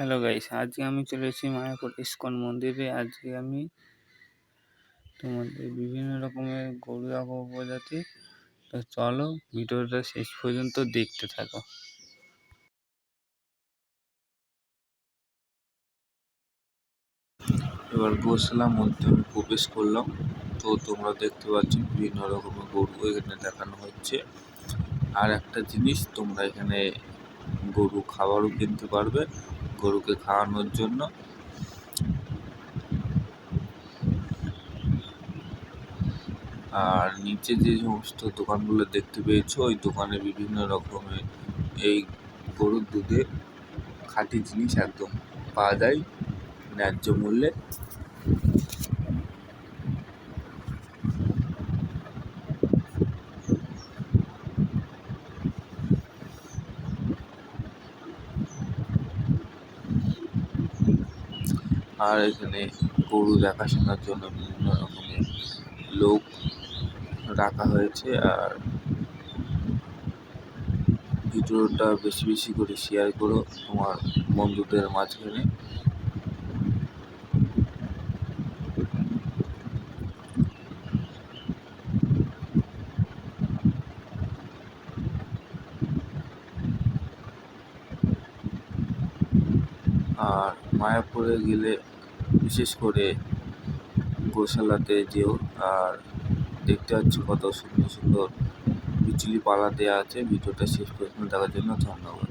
Hello guys আজকে আমি চলে এসেছি মায়াপুর ইস্কন মন্দিরে। আজকে আমি তোমাদের বিভিন্ন রকমের গরু প্রজাতি তো চলো ভিডিওটা শেষ পর্যন্ত দেখতে থাকো। এবার গোশালার মধ্যে আমি প্রবেশ করলাম। তো তোমরা দেখতে পাচ্ছ বিভিন্ন রকমের গরু এখানে দেখানো হচ্ছে। আর একটা জিনিস, তোমরা এখানে গরু খাবারও কিনতে পারবে। গরুকে খাওয়ানোর জন্য। আর নিচে যে সমস্ত দোকানগুলো দেখতে পেয়েছ, ওই দোকানে বিভিন্ন রকমের এই গরুর দুধের খাঁটি জিনিস একদম পাওয়া যায়, ন্যায্য মূল্যে। আর এখানে গরু দেখাশোনার জন্য বিভিন্ন রকমের লোক রাখা হয়েছে আর ভিডিওটা বেশি বেশি করে শেয়ার করো তোমার বন্ধুদের মাঝখানে। আর মায়াপুরে গেলে বিশেষ করে গোশালাতে যেও, আর দেখতে পাচ্ছি কত সুন্দর সুন্দর বিচুলি পালা দেওয়া আছে। ভিডিওটা শেষ পর্যন্ত দেখার জন্য ধন্যবাদ।